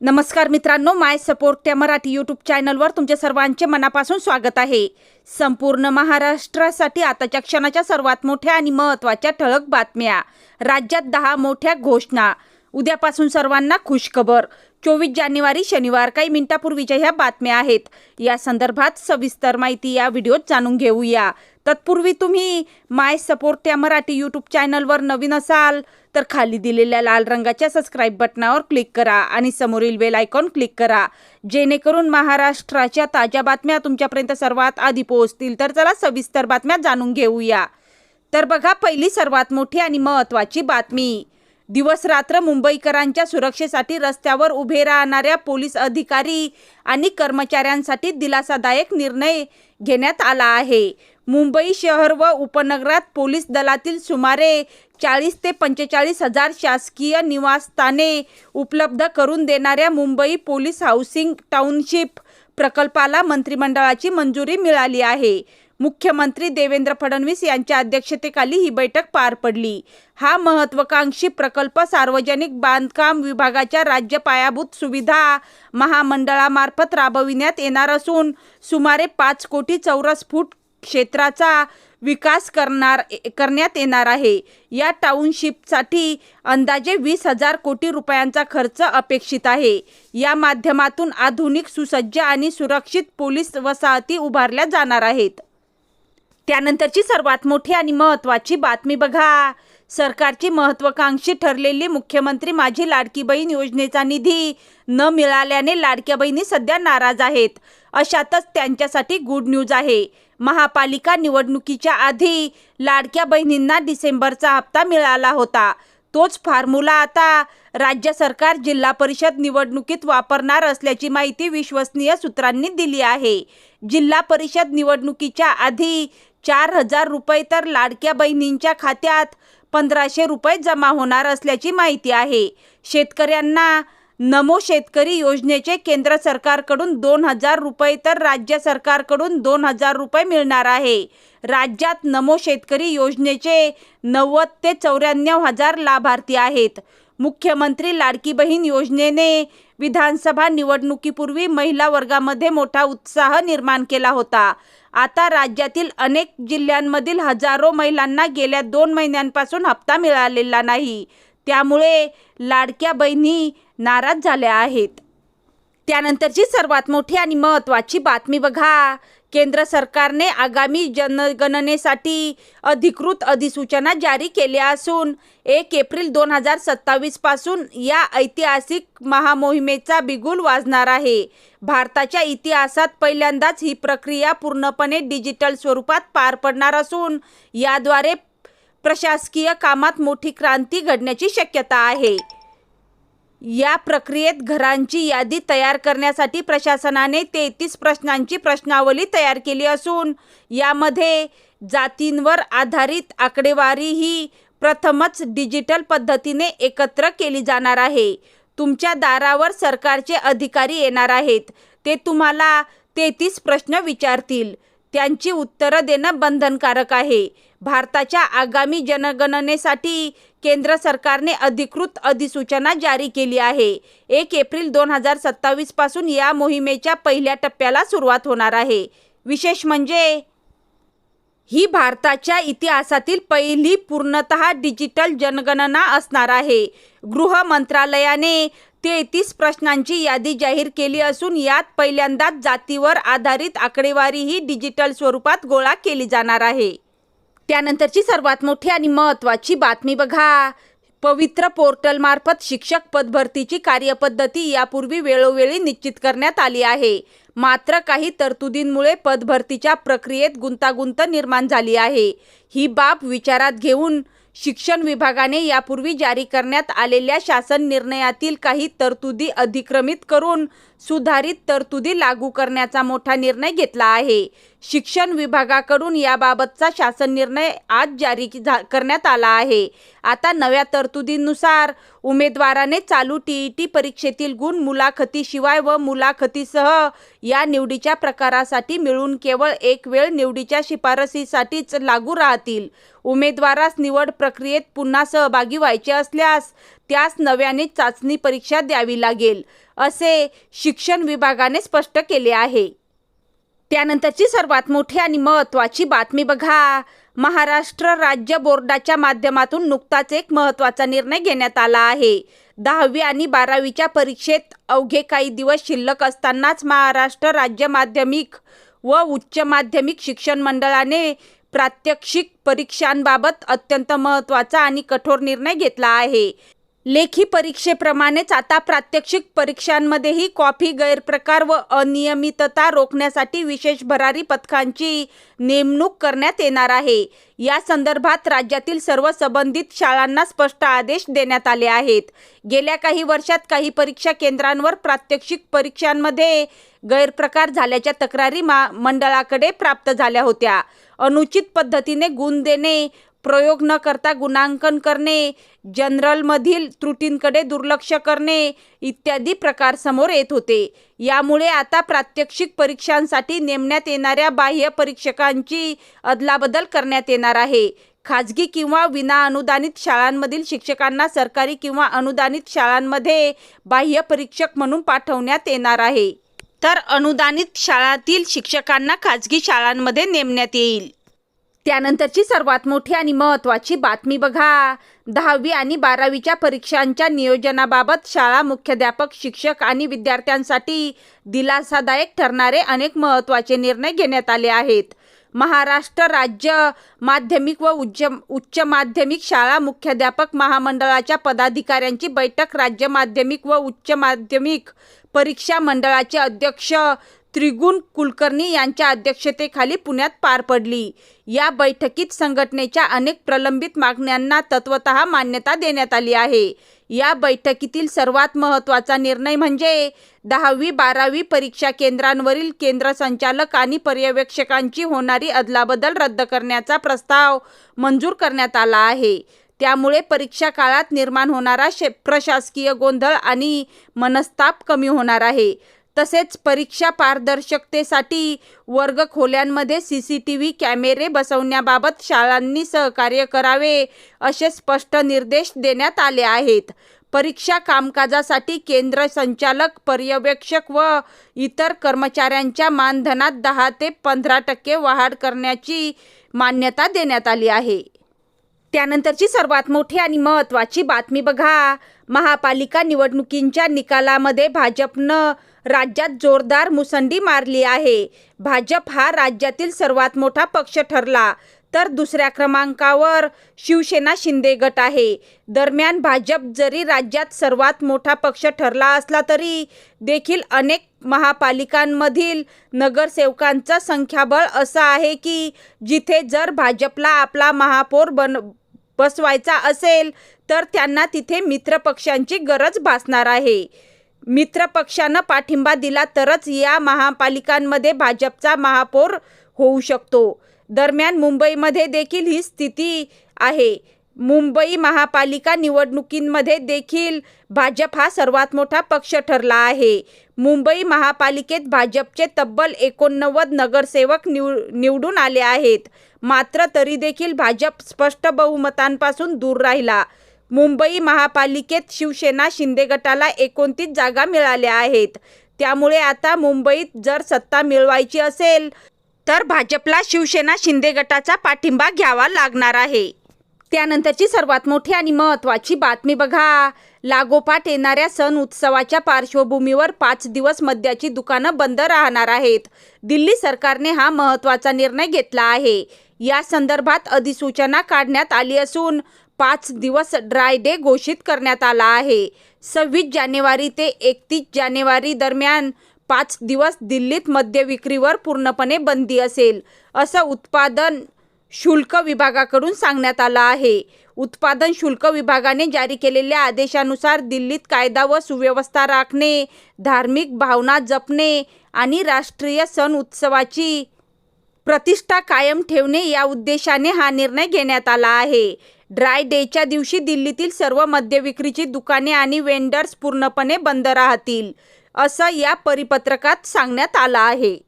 नमस्कार मित्रांनो माय सपोर्ट त्या मराठी यूट्यूब चॅनलवर तुमच्या सर्वांचे मनापासून स्वागत आहे. संपूर्ण महाराष्ट्रासाठी आताच्या क्षणाच्या सर्वात मोठ्या आणि महत्त्वाच्या ठळक बातम्या. राज्यात दहा मोठ्या घोषणा. उद्यापासून सर्वांना खुशखबर. चोवीस जानेवारी शनिवार काही मिनिटापूर्वीच्या ह्या बातम्या आहेत. या संदर्भात सविस्तर माहिती या व्हिडिओत जाणून घेऊया. तत्पूर्वी तुम्ही माय सपोर्ट या मराठी यूट्यूब चॅनलवर नवीन असाल तर खाली दिलेल्या लाल रंगाच्या सबस्क्राईब बटनावर क्लिक करा आणि समोरील बेल आयकॉन क्लिक करा. जेणेकरून महाराष्ट्राच्या ताज्या बातम्या तुमच्यापर्यंत सर्वात आधी पोहोचतील. तर चला सविस्तर बातम्या जाणून घेऊया. तर बघा पहिली सर्वात मोठी आणि महत्त्वाची बातमी. दिवस रात्र मुंबईकरांच्या सुरक्षेसाठी रस्त्यावर उभे राहणाऱ्या पोलीस अधिकारी आणि कर्मचाऱ्यांसाठी दिलासादायक निर्णय घेण्यात आला आहे. मुंबई शहर व उपनगरात पोलीस दलातील सुमारे चाळीस ते पंचेचाळीस हजार शासकीय निवासस्थाने उपलब्ध करून देणाऱ्या मुंबई पोलीस हाऊसिंग टाउनशिप प्रकल्पाला मंत्रिमंडळाची मंजुरी मिळाली आहे. मुख्यमंत्री देवेंद्र फडणवीस यांच्या अध्यक्षतेखाली ही बैठक पार पडली. हा महत्वाकांक्षी प्रकल्प सार्वजनिक बांधकाम विभागाच्या राज्य पायाभूत सुविधा महामंडळामार्फत राबविण्यात येणार असून सुमारे पाच कोटी चौरस फूट क्षेत्राचा विकास करणार करण्यात येणार आहे. या टाउनशिपसाठी अंदाजे वीस हजार कोटी रुपयांचा खर्च अपेक्षित आहे. या माध्यमातून आधुनिक सुसज्ज आणि सुरक्षित पोलीस वसाहती उभारल्या जाणार आहेत. त्यानंतरची सर्वात मोठी आणि महत्त्वाची बातमी बघा. सरकारची महत्त्वाकांक्षी ठरलेली मुख्यमंत्री माझी लाडकी बहीण योजनेचा निधी न मिळाल्याने लाडक्या बहिणी सध्या नाराज आहेत. अशातच त्यांच्यासाठी गुड न्यूज आहे. महापालिका निवडणुकीच्या आधी लाडक्या बहिणींना डिसेंबरचा हप्ता मिळाला होता. तोच फॉर्म्युला आता राज्य सरकार जिल्हा परिषद निवडणुकीत वापरणार असल्याची माहिती विश्वसनीय सूत्रांनी दिली आहे. जिल्हा परिषद निवडणुकीच्या आधी चार हजार रुपये तर लाडक्या बहिणींच्या खात्यात पंधराशे रुपये जमा होणार असल्याची माहिती आहे. शेतकऱ्यांना नमो शेतकरी योजनेचे केंद्र सरकारकडून दोन हजार रुपये तर राज्य सरकारकडून दोन हजार रुपये मिळणार आहे. राज्यात नमो शेतकरी योजनेचे नव्वद ते चौऱ्याण्णव हजार लाभार्थी आहेत. मुख्यमंत्री लाडकी बहीण योजनेने विधानसभा निवडणुकीपूर्वी महिला वर्गामध्ये मोठा उत्साह निर्माण केला होता. आता राज्यातील अनेक जिल्ह्यांमधील हजारो महिलांना गेल्या दोन महिन्यांपासून हप्ता मिळालेला नाही. त्यामुळे लाडक्या बहिणी नाराज झाल्या आहेत. त्यानंतरची सर्वात मोठी आणि महत्त्वाची बातमी बघा. केंद्र सरकारने आगामी जनगणनेसाठी अधिकृत अधिसूचना जारी केल्या असून एक एप्रिल दोन हजार सत्तावीसपासून या ऐतिहासिक महामोहिमेचा बिगुल वाजणार आहे. भारताच्या इतिहासात पहिल्यांदाच ही प्रक्रिया पूर्णपणे डिजिटल स्वरूपात पार पडणार असून याद्वारे प्रशासकीय कामात मोठी क्रांती घडण्याची शक्यता आहे. या प्रक्रियेत घरांची यादी तयार करण्यासाठी प्रशासनाने तेहतीस प्रश्नांची प्रश्नावली तयार केली असून यामध्ये जातींवर आधारित आकडेवारी ही प्रथमच डिजिटल पद्धतीने एकत्र केली जाणार आहे. तुमच्या दारावर सरकारचे अधिकारी येणार आहेत. ते तुम्हाला तेहतीस प्रश्न विचारतील. त्यांची उत्तरं देणं बंधनकारक आहे. भारताच्या आगामी जनगणनेसाठी केंद्र सरकारने अधिकृत अधिसूचना जारी केली आहे. एक एप्रिल दोन हजार सत्तावीसपासून या मोहिमेच्या पहिल्या टप्प्याला सुरुवात होणार आहे. विशेष म्हणजे ही भारताच्या इतिहासातील पहिली पूर्णतः डिजिटल जनगणना असणार आहे. गृह मंत्रालयाने तेहतीस प्रश्नांची यादी जाहीर केली असून यात पहिल्यांदाच जातीवर आधारित आकडेवारी ही डिजिटल स्वरूपात गोळा केली जाणार आहे. त्यानंतरची सर्वात मोठी आणि महत्त्वाची बातमी बघा. पवित्र पोर्टलमार्फत शिक्षक पदभरतीची कार्यपद्धती यापूर्वी वेळोवेळी निश्चित करण्यात आली आहे. मात्र काही तरतुदींमुळे पदभरतीच्या प्रक्रियेत गुंतागुंत निर्माण झाली आहे. ही बाब विचारात घेऊन शिक्षण विभागाने यापूर्वी जारी करण्यात आलेल्या शासन निर्णयातील काही तरतुदी अधिक्रमित करून सुधारित तरतुदी लागू करण्याचा मोठा निर्णय घेतला आहे. शिक्षण विभागाकडून याबाबतचा शासन निर्णय आज जारी झा- करण्यात आला आहे. आता नव्या तरतुदीनुसार उमेदवाराने चालू टीईटी परीक्षेतील गुण मुलाखतीशिवाय व मुलाखतीसह या निवडीच्या प्रकारासाठी मिळून केवळ एक वेळ निवडीच्या शिफारसीसाठीच लागू राहतील. उमेदवारास निवड प्रक्रियेत पुन्हा सहभागी व्हायचे असल्यास त्यास नव्याने चाचणी परीक्षा द्यावी लागेल. असे शिक्षण विभागाने स्पष्ट केले आहे. त्यानंतरची सर्वात मोठी आणि महत्त्वाची बातमी बघा. महाराष्ट्र राज्य बोर्डाच्या माध्यमातून नुकताच एक महत्त्वाचा निर्णय घेण्यात आला आहे. दहावी आणि बारावीच्या परीक्षेत अवघे काही दिवस शिल्लक असतानाच महाराष्ट्र राज्य माध्यमिक व उच्च माध्यमिक शिक्षण मंडळाने प्रात्यक्षिक परीक्षांबाबत अत्यंत महत्त्वाचा आणि कठोर निर्णय घेतला आहे. लेखी परीक्षेप्रमाणेच आता प्रात्यक्षिक परीक्षांमध्येही कॉफी गैरप्रकार व अनियमितता रोखण्यासाठी विशेष भरारी पथकांची नेमणूक करण्यात येणार आहे. या संदर्भात राज्यातील सर्व संबंधित शाळांना स्पष्ट आदेश देण्यात आले आहेत. गेल्या काही वर्षात काही परीक्षा केंद्रांवर प्रात्यक्षिक परीक्षांमध्ये गैरप्रकार झाल्याच्या तक्रारी मा मंडळाकडे प्राप्त झाल्या होत्या. अनुचित पद्धतीने गुण देणे प्रयोग न करता गुणांकन करणे जनरलमधील त्रुटींकडे दुर्लक्ष करणे इत्यादी प्रकार समोर येत होते. यामुळे आता प्रात्यक्षिक परीक्षांसाठी नेमण्यात येणाऱ्या बाह्य परीक्षकांची अदलाबदल करण्यात येणार आहे. खाजगी किंवा विनाअनुदानित शाळांमधील शिक्षकांना सरकारी किंवा अनुदानित शाळांमध्ये बाह्य परीक्षक म्हणून पाठवण्यात येणार आहे. तर अनुदानित शाळातील शिक्षकांना खाजगी शाळांमध्ये नेमण्यात येईल. त्यानंतरची सर्वात मोठी आणि महत्त्वाची बातमी बघा. दहावी आणि बारावीच्या परीक्षांच्या नियोजनाबाबत शाळा मुख्याध्यापक शिक्षक आणि विद्यार्थ्यांसाठी दिलासादायक ठरणारे अनेक महत्त्वाचे निर्णय घेण्यात आले आहेत. महाराष्ट्र राज्य माध्यमिक व उच्च उच्च माध्यमिक शाळा मुख्याध्यापक महामंडळाच्या पदाधिकाऱ्यांची बैठक राज्य माध्यमिक व उच्च माध्यमिक परीक्षा मंडळाचे अध्यक्ष त्रिगुण कुलकर्णी यांच्या अध्यक्षतेखाली पुण्यात पार पडली. या बैठकीत संघटनेच्या अनेक प्रलंबित मागण्यांना तत्वत मान्यता देण्यात आली आहे. या बैठकीतील सर्वात महत्त्वाचा निर्णय म्हणजे दहावी बारावी परीक्षा केंद्रांवरील केंद्र संचालक आणि पर्यवेक्षकांची होणारी अदलाबदल रद्द करण्याचा प्रस्ताव मंजूर करण्यात आला आहे. त्यामुळे परीक्षा काळात निर्माण होणारा शे प्रशासकीय गोंधळ आणि मनस्ताप कमी होणार आहे. तसेच परीक्षा पारदर्शकतेसाठी वर्ग खोल्यांमध्ये सी सी टी व्ही कॅमेरे बसवण्याबाबत शाळांनी सहकार्य करावे असे स्पष्ट निर्देश देण्यात आले आहेत. परीक्षा कामकाजासाठी केंद्र संचालक पर्यवेक्षक व इतर कर्मचाऱ्यांच्या मानधनात दहा ते पंधरा टक्के वाढ करण्याची मान्यता देण्यात आली आहे. त्यानंतरची सर्वात मोठी आणि महत्त्वाची बातमी बघा. महापालिका निवडणुकींच्या निकालामध्ये भाजपनं राज्यात जोरदार मुसंडी मारली आहे. भाजप हा राज्यातील सर्वात मोठा पक्ष ठरला. तर दुसऱ्या क्रमांकावर शिवसेना शिंदे गट आहे. दरम्यान भाजप जरी राज्यात सर्वात मोठा पक्ष ठरला असला तरी देखील अनेक महापालिकांमधील नगरसेवकांचं संख्याबळ असं आहे की जिथे जर भाजपला आपला महापौर बन बसवायचा असेल तर त्यांना तिथे मित्रपक्षांची गरज भासणार आहे. मित्रपक्षानं पाठिंबा दिला तरच या महापालिकांमध्ये भाजपचा महापौर होऊ शकतो. दरम्यान मुंबईमध्ये देखील ही स्थिती आहे. मुंबई महापालिका निवडणुकींमध्ये देखील भाजप हा सर्वात मोठा पक्ष ठरला आहे. मुंबई महापालिकेत भाजपचे तब्बल एकोणनव्वद नगरसेवक निव निवडून आले आहेत. मात्र तरी देखील भाजप स्पष्ट बहुमतांपासून दूर राहिला. मुंबई महापालिकेत शिवसेना शिंदे गटाला एकोणतीस जागा मिळाल्या आहेत. त्यामुळे आता मुंबईत जर सत्ता मिळवायची असेल तर भाजपला शिवसेना शिंदे गटाचा पाठिंबा घ्यावा लागणार आहे. त्यानंतरची सर्वात मोठी आणि महत्त्वाची बातमी बघा. लागोपाठ येणाऱ्या सण उत्सवाच्या पार्श्वभूमीवर पाच दिवस मद्याची दुकानं बंद राहणार आहेत. दिल्ली सरकारने हा महत्त्वाचा निर्णय घेतला आहे. या संदर्भात अधिसूचना काढण्यात आली असून पाच दिवस ड्राय डे घोषित करण्यात आला आहे. सव्वीस जानेवारी ते एकतीस जानेवारी दरम्यान पाच दिवस दिल्लीत मद्य विक्रीवर पूर्णपणे बंदी असेल असं उत्पादन शुल्क विभागाकडून सांगण्यात आलं आहे. उत्पादन शुल्क विभागाने जारी केलेल्या आदेशानुसार दिल्लीत कायदा व सुव्यवस्था राखणे धार्मिक भावना जपणे आणि राष्ट्रीय सण उत्सवाची प्रतिष्ठा कायम ठेवणे या उद्देशाने हा निर्णय घेण्यात आला आहे. ड्राय डेच्या दिवशी दिल्लीतील सर्व मद्य विक्रीची दुकाने आणि वेंडर्स पूर्णपणे बंद राहतील असं या परिपत्रकात सांगण्यात आलं आहे.